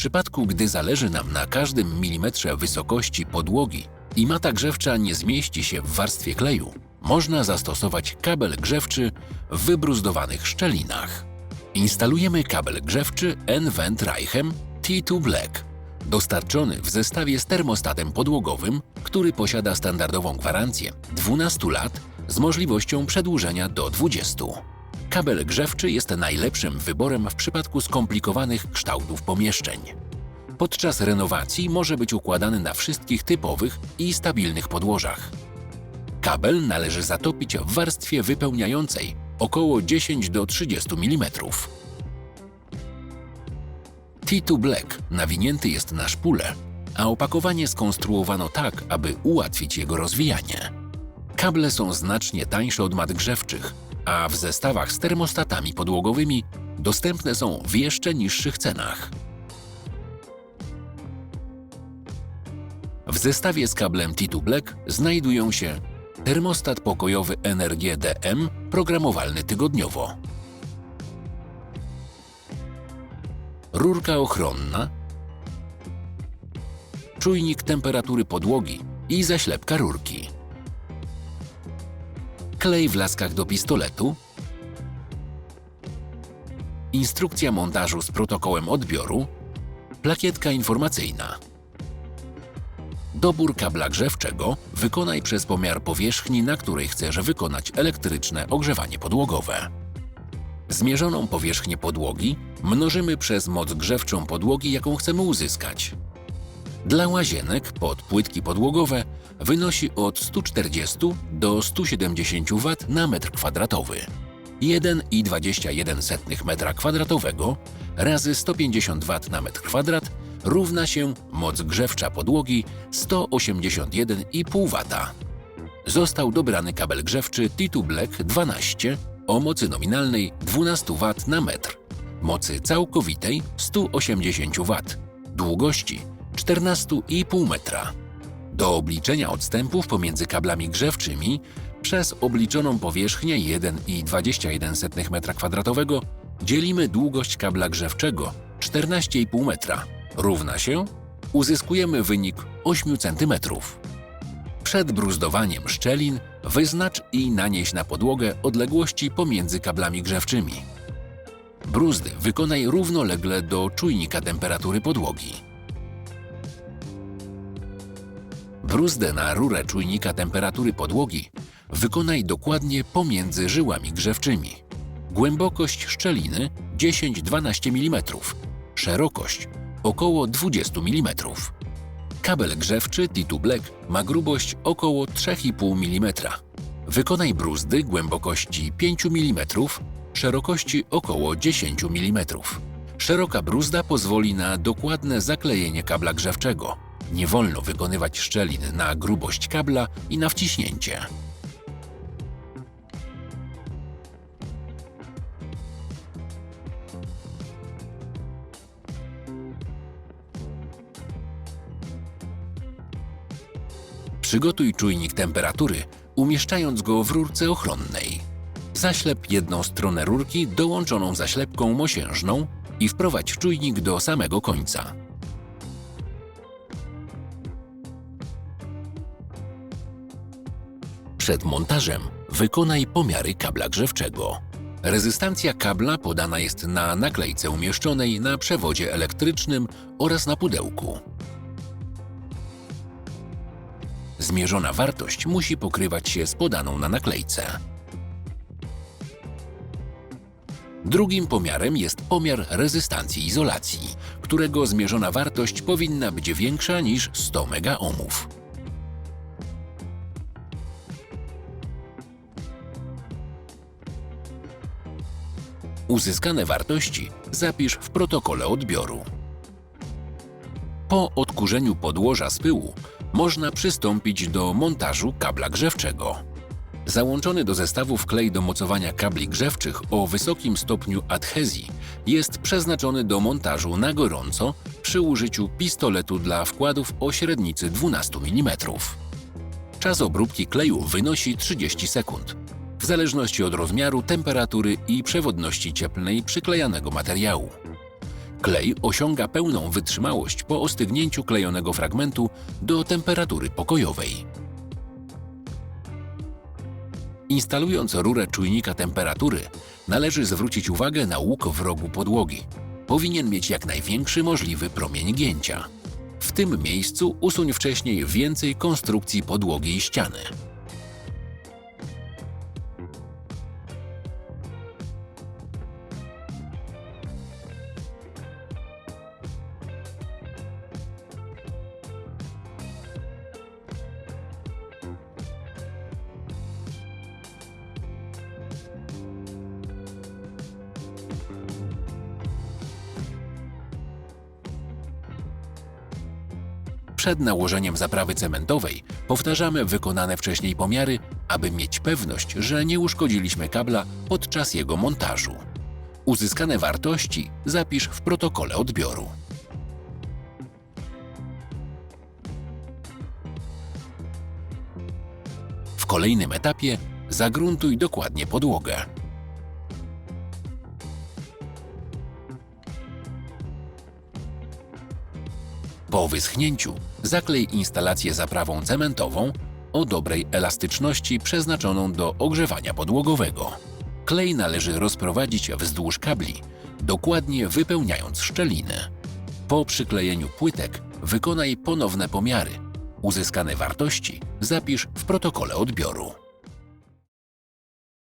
przypadku, gdy zależy nam na każdym milimetrze wysokości podłogi i mata grzewcza nie zmieści się w warstwie kleju, można zastosować kabel grzewczy w wybruzdowanych szczelinach. Instalujemy kabel grzewczy N-Vent Reichem T2 Black, dostarczony w zestawie z termostatem podłogowym, który posiada standardową gwarancję 12 lat z możliwością przedłużenia do 20. Kabel grzewczy jest najlepszym wyborem w przypadku skomplikowanych kształtów pomieszczeń. Podczas renowacji może być układany na wszystkich typowych i stabilnych podłożach. Kabel należy zatopić w warstwie wypełniającej około 10 do 30 mm. T2 Black nawinięty jest na szpulę, a opakowanie skonstruowano tak, aby ułatwić jego rozwijanie. Kable są znacznie tańsze od mat grzewczych, a w zestawach z termostatami podłogowymi dostępne są w jeszcze niższych cenach. W zestawie z kablem T2 Black znajdują się termostat pokojowy NRG DM programowalny tygodniowo, rurka ochronna, czujnik temperatury podłogi i zaślepka rurki, klej w laskach do pistoletu, instrukcja montażu z protokołem odbioru, plakietka informacyjna. Dobór kabla grzewczego wykonaj przez pomiar powierzchni, na której chcesz wykonać elektryczne ogrzewanie podłogowe. Zmierzoną powierzchnię podłogi mnożymy przez moc grzewczą podłogi, jaką chcemy uzyskać. Dla łazienek pod płytki podłogowe wynosi od 140 do 170 W na metr kwadratowy. 1,21 m2 razy 150 W na metr kwadrat równa się moc grzewcza podłogi 181,5 W. Został dobrany kabel grzewczy T2 Black 12 o mocy nominalnej 12 W na metr, mocy całkowitej 180 W, długości 14,5 metra. Do obliczenia odstępów pomiędzy kablami grzewczymi przez obliczoną powierzchnię 1,21 m2 dzielimy długość kabla grzewczego 14,5 metra. Równa się uzyskujemy wynik 8 cm. Przed bruzdowaniem szczelin wyznacz i nanieś na podłogę odległości pomiędzy kablami grzewczymi. Bruzdy wykonaj równolegle do czujnika temperatury podłogi. Bruzdę na rurę czujnika temperatury podłogi wykonaj dokładnie pomiędzy żyłami grzewczymi. Głębokość szczeliny 10-12 mm, szerokość około 20 mm. Kabel grzewczy T2 Black ma grubość około 3,5 mm. Wykonaj bruzdy głębokości 5 mm, szerokości około 10 mm. Szeroka bruzda pozwoli na dokładne zaklejenie kabla grzewczego. Nie wolno wykonywać szczelin na grubość kabla i na wciśnięcie. Przygotuj czujnik temperatury, umieszczając go w rurce ochronnej. Zaślep jedną stronę rurki dołączoną zaślepką mosiężną i wprowadź czujnik do samego końca. Przed montażem wykonaj pomiary kabla grzewczego. Rezystancja kabla podana jest na naklejce umieszczonej na przewodzie elektrycznym oraz na pudełku. Zmierzona wartość musi pokrywać się z podaną na naklejce. Drugim pomiarem jest pomiar rezystancji izolacji, którego zmierzona wartość powinna być większa niż 100 megaohmów. Uzyskane wartości zapisz w protokole odbioru. Po odkurzeniu podłoża z pyłu można przystąpić do montażu kabla grzewczego. Załączony do zestawów klej do mocowania kabli grzewczych o wysokim stopniu adhezji jest przeznaczony do montażu na gorąco przy użyciu pistoletu dla wkładów o średnicy 12 mm. Czas obróbki kleju wynosi 30 sekund, w zależności od rozmiaru, temperatury i przewodności cieplnej przyklejanego materiału. Klej osiąga pełną wytrzymałość po ostygnięciu klejonego fragmentu do temperatury pokojowej. Instalując rurę czujnika temperatury, należy zwrócić uwagę na łuk w rogu podłogi. Powinien mieć jak największy możliwy promień gięcia. W tym miejscu usuń wcześniej więcej konstrukcji podłogi i ściany. Przed nałożeniem zaprawy cementowej powtarzamy wykonane wcześniej pomiary, aby mieć pewność, że nie uszkodziliśmy kabla podczas jego montażu. Uzyskane wartości zapisz w protokole odbioru. W kolejnym etapie zagruntuj dokładnie podłogę. Po wyschnięciu zaklej instalację zaprawą cementową o dobrej elastyczności przeznaczoną do ogrzewania podłogowego. Klej należy rozprowadzić wzdłuż kabli, dokładnie wypełniając szczeliny. Po przyklejeniu płytek wykonaj ponowne pomiary. Uzyskane wartości zapisz w protokole odbioru.